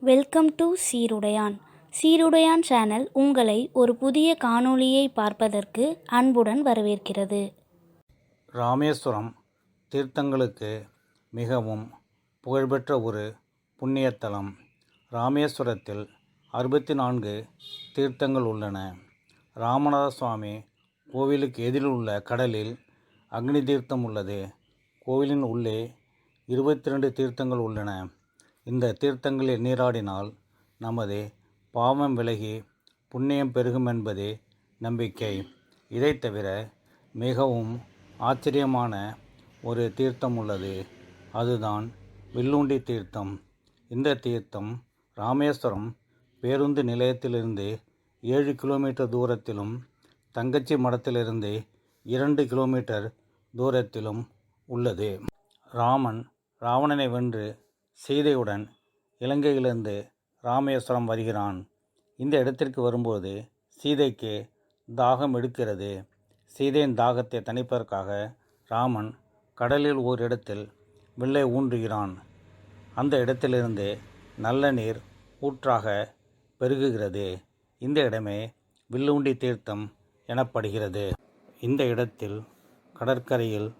Welcome to Seerudaiyan. Seerudaiyan channel உங்களை ஒரு புதிய காணொளியை பார்ப்பதற்கு அன்புடன் வரவேற்கிறது. ராமேஸ்வரம் தீர்த்தங்களுக்கு மிகவும் புகழ்பெற்ற ஒரு புண்ணியத்தலம். ராமேஸ்வரத்தில் அறுபத்தி நான்கு தீர்த்தங்கள் உள்ளன. ராமநாத சுவாமி கோவிலுக்கு எதிரில் உள்ள கடலில் அக்னி தீர்த்தம் உள்ளது. கோவிலின் உள்ளே இருபத்தி ரெண்டு தீர்த்தங்கள் உள்ளன. இந்த தீர்த்தங்களில் நீராடினால் நமது பாவம் விலகி புண்ணியம் பெருகும் என்பதே நம்பிக்கை. இதை தவிர மிகவும் ஆச்சரியமான ஒரு தீர்த்தம் உள்ளது. அதுதான் வில்லுண்டி தீர்த்தம். இந்த தீர்த்தம் ராமேஸ்வரம் பேருந்து நிலையத்திலிருந்து ஏழு கிலோமீட்டர் தூரத்திலும் தங்கச்சி மடத்திலிருந்து இரண்டு கிலோமீட்டர் தூரத்திலும் உள்ளது. ராமன் ராவணனை வென்று சீதையுடன் இலங்கையிலிருந்து ராமேஸ்வரம் வருகிறான். இந்த இடத்திற்கு வரும்போது சீதைக்கு தாகம் எடுக்கிறது. சீதையின் தாகத்தை தணிப்பதற்காக ராமன் கடலில் ஓர் இடத்தில் வில்லை ஊன்றுகிறான். அந்த இடத்திலிருந்து நல்ல நீர் ஊற்றாக பெருகுகிறது. இந்த இடமே வில்லுண்டி தீர்த்தம் எனப்படுகிறது. இந்த இடத்தில் கடற்கரையில்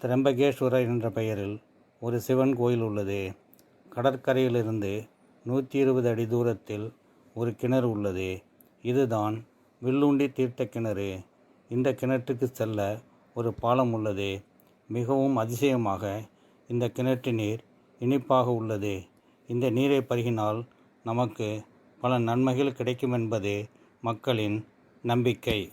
திரம்பகேஸ்வரர் என்ற பெயரில் ஒரு சிவன் கோயில் உள்ளது. கடற்கரையிலிருந்து நூற்றி இருபது அடி தூரத்தில் ஒரு கிணறு உள்ளது. இதுதான் வில்லுண்டி தீர்த்த கிணறு. இந்த கிணற்றுக்கு செல்ல ஒரு பாலம் உள்ளது. மிகவும் அதிசயமாக இந்த கிணற்று நீர் இனிப்பாக உள்ளது. இந்த நீரை பருகினால் நமக்கு பல நன்மைகள் கிடைக்கும் என்பது மக்களின் நம்பிக்கை.